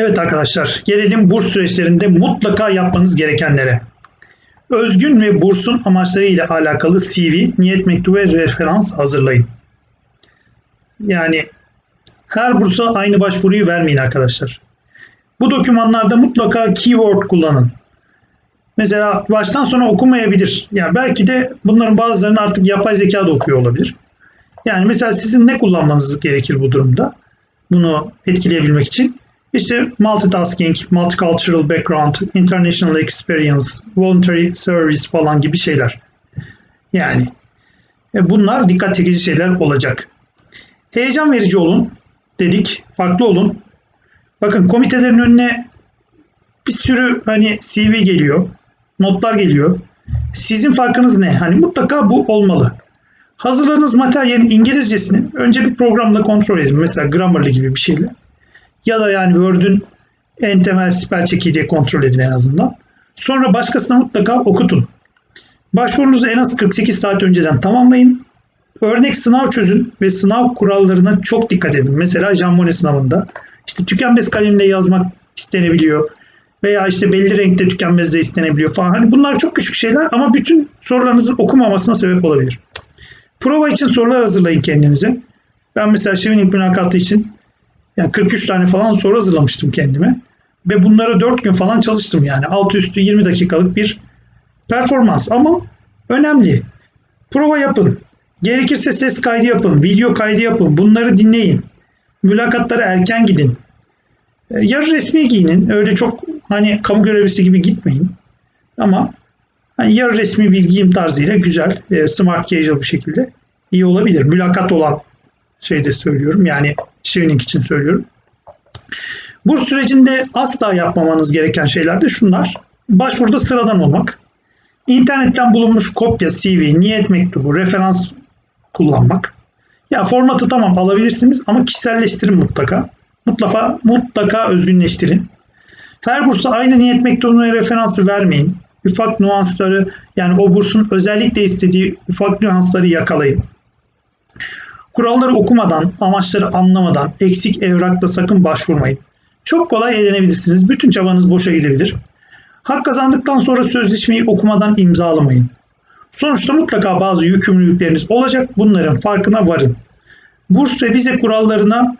Evet arkadaşlar, gelelim burs süreçlerinde mutlaka yapmanız gerekenlere. Özgün ve bursun amaçları ile alakalı CV, niyet mektubu ve referans hazırlayın. Yani her bursa aynı başvuruyu vermeyin arkadaşlar. Bu dokümanlarda mutlaka keyword kullanın. Mesela baştan sona okumayabilir. Yani belki de bunların bazılarını artık yapay zeka da okuyor olabilir. Yani mesela sizin ne kullanmanız gerekir bu durumda? Bunu etkileyebilmek için. İşte multitasking, multicultural background, international experience, voluntary service falan gibi şeyler. Yani e, bunlar dikkat çekici şeyler olacak. Heyecan verici olun dedik, farklı olun. Bakın komitelerin önüne bir sürü hani CV geliyor, notlar geliyor. Sizin farkınız ne? Hani mutlaka bu olmalı. Hazırladığınız materyalin İngilizcesini önce bir programda kontrol edin. Mesela Grammarly gibi bir şeyle. Ya da yani Word'ün en temel spell diye kontrol edin en azından. Sonra başkasına mutlaka okutun. Başvurunuzu en az 48 saat önceden tamamlayın. Örnek sınav çözün ve sınav kurallarına çok dikkat edin. Mesela Jambone sınavında işte tükenmez kalemle yazmak istenebiliyor. Veya işte belli renkte tükenmez istenebiliyor falan. Hani bunlar çok küçük şeyler ama bütün sorularınızın okumamasına sebep olabilir. Prova için sorular hazırlayın kendinize. Ben mesela Şivinik mülakatı için yani 43 tane falan soru hazırlamıştım kendime. Ve bunları 4 gün falan çalıştım yani. Altı üstü 20 dakikalık bir performans ama önemli. Prova yapın. Gerekirse ses kaydı yapın, video kaydı yapın. Bunları dinleyin. Mülakatlara erken gidin. E, yarı resmi giyinin. Öyle çok hani kamu görevlisi gibi gitmeyin. Ama hani yarı resmi bir giyim tarzıyla güzel, e, smart casual bir şekilde iyi olabilir. Mülakat olan şeyde söylüyorum. Yani Şirinlik için söylüyorum. Burs sürecinde asla yapmamanız gereken şeyler de şunlar. Başvuruda sıradan olmak. İnternetten bulunmuş kopya, CV, niyet mektubu, referans kullanmak. Ya formatı tamam alabilirsiniz ama kişiselleştirin mutlaka. Mutlaka mutlaka özgünleştirin. Her bursa aynı niyet mektubuna referansı vermeyin. Ufak nüansları yani o bursun özellikle istediği ufak nüansları yakalayın. Kuralları okumadan, amaçları anlamadan eksik evrakla sakın başvurmayın. Çok kolay eğlenebilirsiniz. Bütün çabanız boşa gidebilir. Hak kazandıktan sonra sözleşmeyi okumadan imzalamayın. Sonuçta mutlaka bazı yükümlülükleriniz olacak. Bunların farkına varın. Burs ve vize kurallarına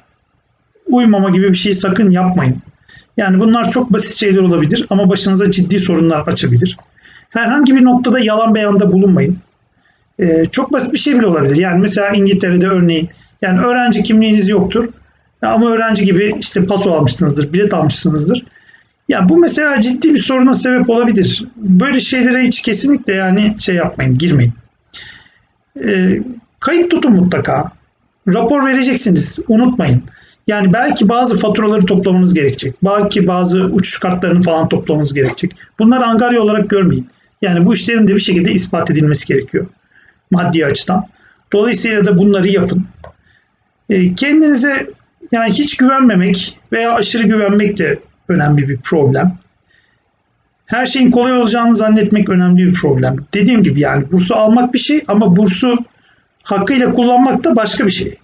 uymama gibi bir şey sakın yapmayın. Yani bunlar çok basit şeyler olabilir ama başınıza ciddi sorunlar açabilir. Herhangi bir noktada yalan beyanda bulunmayın. Ee, çok basit bir şey bile olabilir. Yani mesela İngiltere'de örneğin yani öğrenci kimliğiniz yoktur ama öğrenci gibi işte paso almışsınızdır, bilet almışsınızdır. Ya bu mesela ciddi bir soruna sebep olabilir. Böyle şeylere hiç kesinlikle yani şey yapmayın, girmeyin. E, kayıt tutun mutlaka. Rapor vereceksiniz, unutmayın. Yani belki bazı faturaları toplamanız gerekecek. Belki bazı uçuş kartlarını falan toplamanız gerekecek. Bunları angarya olarak görmeyin. Yani bu işlerin de bir şekilde ispat edilmesi gerekiyor. Maddi açıdan. Dolayısıyla da bunları yapın. E, kendinize yani hiç güvenmemek veya aşırı güvenmek de önemli bir problem. Her şeyin kolay olacağını zannetmek önemli bir problem. Dediğim gibi yani bursu almak bir şey ama bursu hakkıyla kullanmak da başka bir şey.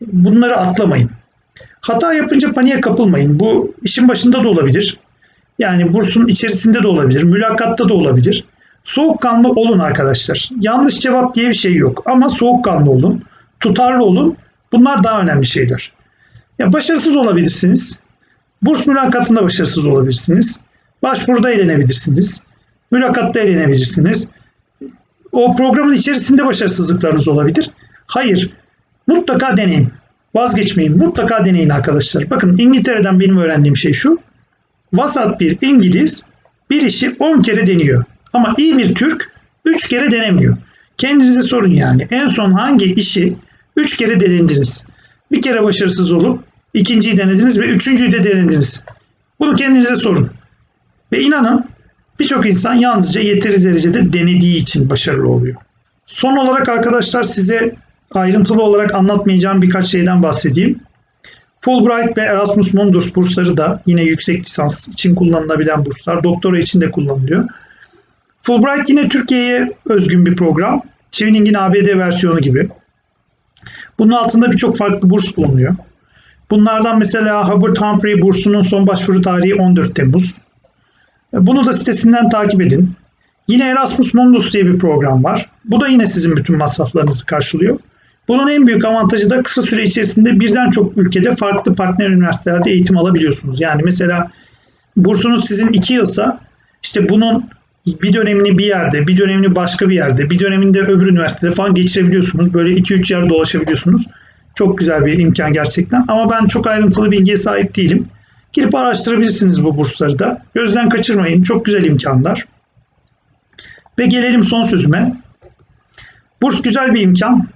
Bunları atlamayın. Hata yapınca paniğe kapılmayın. Bu işin başında da olabilir. Yani bursun içerisinde de olabilir. Mülakatta da olabilir. Soğukkanlı olun arkadaşlar. Yanlış cevap diye bir şey yok. Ama soğukkanlı olun. Tutarlı olun. Bunlar daha önemli şeyler. Ya başarısız olabilirsiniz. Burs mülakatında başarısız olabilirsiniz. Başvuruda eğlenebilirsiniz. Mülakatta eğlenebilirsiniz. O programın içerisinde başarısızlıklarınız olabilir. Hayır. Mutlaka deneyin. Vazgeçmeyin. Mutlaka deneyin arkadaşlar. Bakın İngiltere'den benim öğrendiğim şey şu. Vasat bir İngiliz bir işi 10 kere deniyor. Ama iyi bir Türk 3 kere denemiyor. Kendinize sorun yani. En son hangi işi 3 kere denediniz? Bir kere başarısız olup ikinciyi denediniz ve üçüncüyü de denediniz. Bunu kendinize sorun. Ve inanın birçok insan yalnızca yeteri derecede denediği için başarılı oluyor. Son olarak arkadaşlar size ayrıntılı olarak anlatmayacağım birkaç şeyden bahsedeyim. Fulbright ve Erasmus Mundus bursları da yine yüksek lisans için kullanılabilen burslar. Doktora için de kullanılıyor. Fulbright yine Türkiye'ye özgün bir program. Chevening'in ABD versiyonu gibi. Bunun altında birçok farklı burs bulunuyor. Bunlardan mesela Hubbard Humphrey bursunun son başvuru tarihi 14 Temmuz. E, Bunu da sitesinden takip edin. Yine Erasmus Mundus diye bir program var. Bu da yine sizin bütün masraflarınızı karşılıyor. Bunun en büyük avantajı da kısa süre içerisinde birden çok ülkede farklı partner üniversitelerde eğitim alabiliyorsunuz. Yani mesela bursunuz sizin iki yılsa işte bunun bir dönemini bir yerde, bir dönemini başka bir yerde, bir döneminde öbür üniversitede falan geçirebiliyorsunuz. Böyle 2-3 yer dolaşabiliyorsunuz. Çok güzel bir imkan gerçekten. Ama ben çok ayrıntılı bilgiye sahip değilim. Girip araştırabilirsiniz bu bursları da. Gözden kaçırmayın. Çok güzel imkanlar. Ve gelelim son sözüme. Burs güzel bir imkan.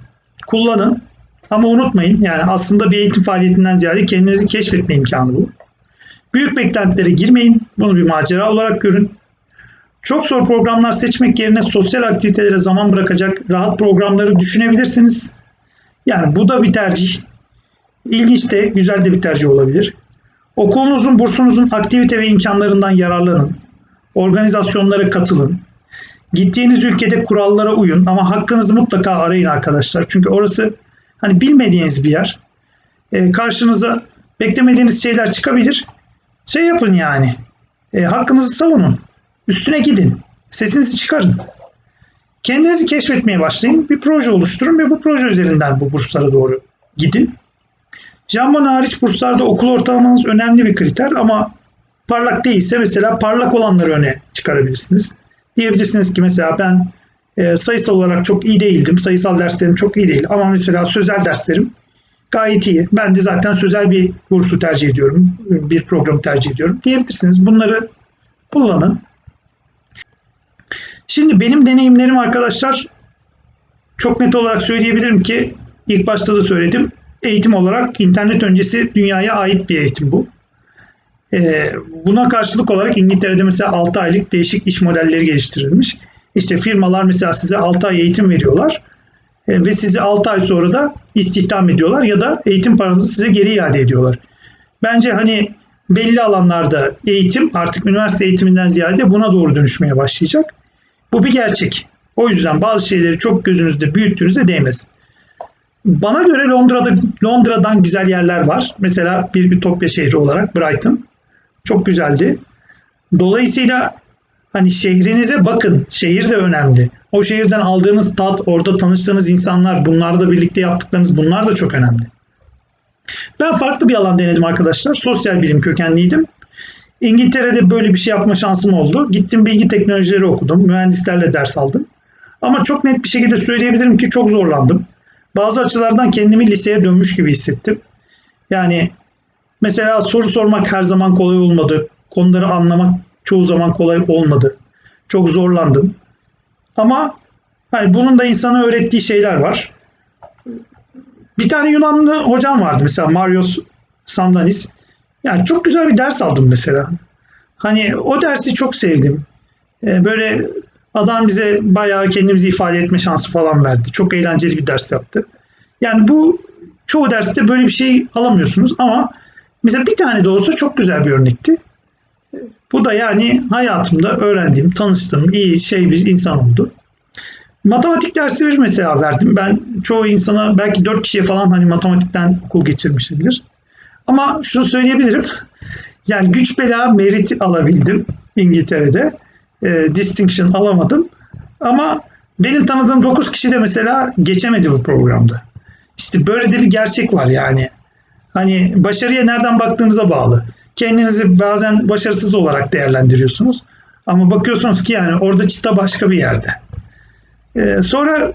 Kullanın. Ama unutmayın yani aslında bir eğitim faaliyetinden ziyade kendinizi keşfetme imkanı bu. Büyük beklentilere girmeyin. Bunu bir macera olarak görün. Çok zor programlar seçmek yerine sosyal aktivitelere zaman bırakacak rahat programları düşünebilirsiniz. Yani bu da bir tercih. İlginç de güzel de bir tercih olabilir. Okulunuzun, bursunuzun aktivite ve imkanlarından yararlanın. Organizasyonlara katılın. Gittiğiniz ülkede kurallara uyun ama hakkınızı mutlaka arayın arkadaşlar. Çünkü orası hani bilmediğiniz bir yer. E, karşınıza beklemediğiniz şeyler çıkabilir. Şey yapın yani. E, hakkınızı savunun. Üstüne gidin. Sesinizi çıkarın. Kendinizi keşfetmeye başlayın. Bir proje oluşturun ve bu proje üzerinden bu burslara doğru gidin. Jambon hariç burslarda okul ortalamanız önemli bir kriter ama parlak değilse mesela parlak olanları öne çıkarabilirsiniz. Diyebilirsiniz ki mesela ben e, sayısal olarak çok iyi değildim. Sayısal derslerim çok iyi değil ama mesela sözel derslerim gayet iyi. Ben de zaten sözel bir bursu tercih ediyorum. Bir programı tercih ediyorum diyebilirsiniz. Bunları kullanın. Şimdi benim deneyimlerim arkadaşlar çok net olarak söyleyebilirim ki ilk başta da söyledim. Eğitim olarak internet öncesi dünyaya ait bir eğitim bu. Ee, buna karşılık olarak İngiltere'de mesela 6 aylık değişik iş modelleri geliştirilmiş. İşte firmalar mesela size 6 ay eğitim veriyorlar e, ve sizi 6 ay sonra da istihdam ediyorlar ya da eğitim paranızı size geri iade ediyorlar. Bence hani belli alanlarda eğitim artık üniversite eğitiminden ziyade buna doğru dönüşmeye başlayacak. Bu bir gerçek. O yüzden bazı şeyleri çok gözünüzde büyüttüğünüzde değmez. Bana göre Londra'da Londra'dan güzel yerler var. Mesela bir ütopya şehri olarak Brighton. Çok güzeldi. Dolayısıyla hani şehrinize bakın. Şehir de önemli. O şehirden aldığınız tat, orada tanıştığınız insanlar, bunlarla birlikte yaptıklarınız bunlar da çok önemli. Ben farklı bir alan denedim arkadaşlar. Sosyal bilim kökenliydim. İngiltere'de böyle bir şey yapma şansım oldu. Gittim bilgi teknolojileri okudum. Mühendislerle ders aldım. Ama çok net bir şekilde söyleyebilirim ki çok zorlandım. Bazı açılardan kendimi liseye dönmüş gibi hissettim. Yani mesela soru sormak her zaman kolay olmadı. Konuları anlamak çoğu zaman kolay olmadı. Çok zorlandım. Ama hani bunun da insana öğrettiği şeyler var. Bir tane Yunanlı hocam vardı mesela Marios Sandanis. Yani çok güzel bir ders aldım mesela. Hani o dersi çok sevdim. Ee, böyle adam bize bayağı kendimizi ifade etme şansı falan verdi. Çok eğlenceli bir ders yaptı. Yani bu çoğu derste böyle bir şey alamıyorsunuz ama mesela bir tane de olsa çok güzel bir örnekti. Bu da yani hayatımda öğrendiğim, tanıştığım iyi şey bir insan oldu. Matematik dersi bir mesela verdim. Ben çoğu insana belki dört kişiye falan hani matematikten okul geçirmişimdir. Ama şunu söyleyebilirim. Yani güç bela merit alabildim İngiltere'de. E, distinction alamadım. Ama benim tanıdığım 9 kişi de mesela geçemedi bu programda. İşte böyle de bir gerçek var yani. Hani başarıya nereden baktığınıza bağlı. Kendinizi bazen başarısız olarak değerlendiriyorsunuz. Ama bakıyorsunuz ki yani orada çıta başka bir yerde. Ee, sonra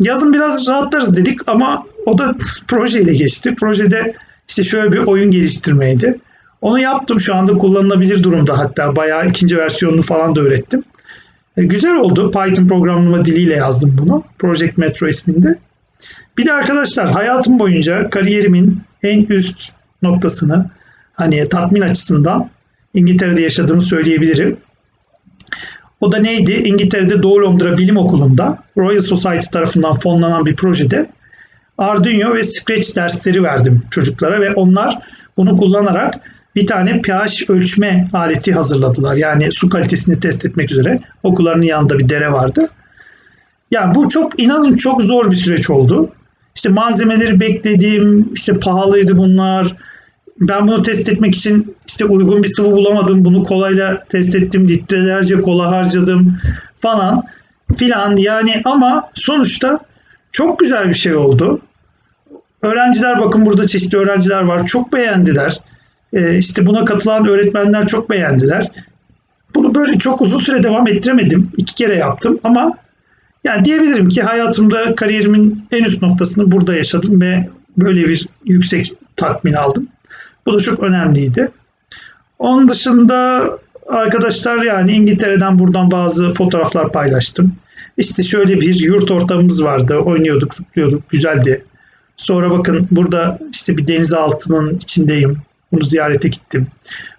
yazın biraz rahatlarız dedik ama o da projeyle geçti. Projede işte şöyle bir oyun geliştirmeydi. Onu yaptım şu anda kullanılabilir durumda hatta bayağı ikinci versiyonunu falan da öğrettim. E, güzel oldu. Python programlama diliyle yazdım bunu. Project Metro isminde. Bir de arkadaşlar hayatım boyunca kariyerimin en üst noktasını hani tatmin açısından İngiltere'de yaşadığımı söyleyebilirim. O da neydi? İngiltere'de Doğu Londra Bilim Okulu'nda Royal Society tarafından fonlanan bir projede Arduino ve Scratch dersleri verdim çocuklara ve onlar bunu kullanarak bir tane pH ölçme aleti hazırladılar. Yani su kalitesini test etmek üzere. Okullarının yanında bir dere vardı. Yani bu çok inanın çok zor bir süreç oldu. İşte malzemeleri beklediğim, işte pahalıydı bunlar. ben bunu test etmek için işte uygun bir sıvı bulamadım. Bunu kolayla test ettim. Litrelerce kola harcadım falan filan. Yani ama sonuçta çok güzel bir şey oldu. Öğrenciler bakın burada çeşitli öğrenciler var. Çok beğendiler. Ee, işte buna katılan öğretmenler çok beğendiler. Bunu böyle çok uzun süre devam ettiremedim. İki kere yaptım ama yani diyebilirim ki hayatımda kariyerimin en üst noktasını burada yaşadım ve böyle bir yüksek tatmin aldım. Bu da çok önemliydi. Onun dışında arkadaşlar yani İngiltere'den buradan bazı fotoğraflar paylaştım. İşte şöyle bir yurt ortamımız vardı. Oynuyorduk, zıplıyorduk. Güzeldi. Sonra bakın burada işte bir denizaltının içindeyim. Bunu ziyarete gittim.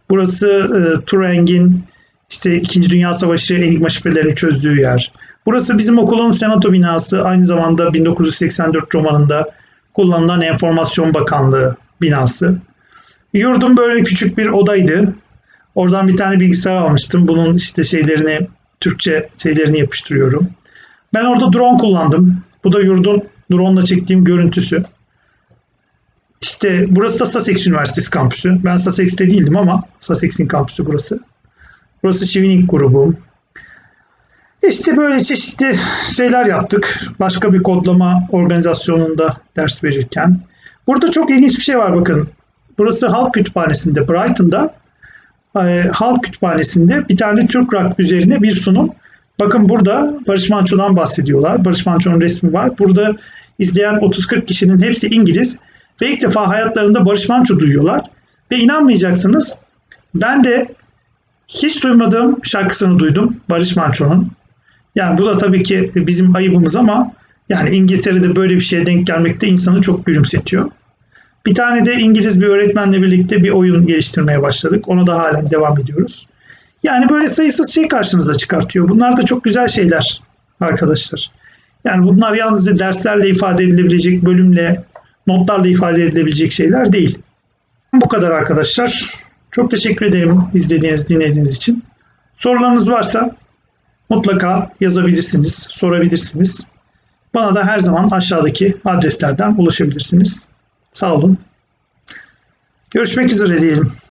Burası e, Turing'in işte 2. Dünya Savaşı enigma şifrelerini çözdüğü yer. Burası bizim okulun senato binası. Aynı zamanda 1984 romanında kullanılan Enformasyon Bakanlığı binası. Yurdum böyle küçük bir odaydı. Oradan bir tane bilgisayar almıştım. Bunun işte şeylerini, Türkçe şeylerini yapıştırıyorum. Ben orada drone kullandım. Bu da yurdun drone ile çektiğim görüntüsü. İşte burası da Sussex Üniversitesi kampüsü. Ben Sussex'te değildim ama Sussex'in kampüsü burası. Burası Çivinik grubu. İşte böyle çeşitli şeyler yaptık. Başka bir kodlama organizasyonunda ders verirken. Burada çok ilginç bir şey var bakın. Burası Halk Kütüphanesi'nde, Brighton'da. E, Halk Kütüphanesi'nde bir tane Türk rock üzerine bir sunum. Bakın burada Barış Manço'dan bahsediyorlar. Barış Manço'nun resmi var. Burada izleyen 30-40 kişinin hepsi İngiliz ve ilk defa hayatlarında Barış Manço duyuyorlar. Ve inanmayacaksınız ben de hiç duymadığım şarkısını duydum Barış Manço'nun. Yani bu da tabii ki bizim ayıbımız ama yani İngiltere'de böyle bir şeye denk gelmek de insanı çok gülümsetiyor. Bir tane de İngiliz bir öğretmenle birlikte bir oyun geliştirmeye başladık. Ona da halen devam ediyoruz. Yani böyle sayısız şey karşınıza çıkartıyor. Bunlar da çok güzel şeyler arkadaşlar. Yani bunlar yalnızca derslerle ifade edilebilecek, bölümle, notlarla ifade edilebilecek şeyler değil. Bu kadar arkadaşlar. Çok teşekkür ederim izlediğiniz, dinlediğiniz için. Sorularınız varsa mutlaka yazabilirsiniz, sorabilirsiniz. Bana da her zaman aşağıdaki adreslerden ulaşabilirsiniz. Sağ olun. Görüşmek üzere diyelim.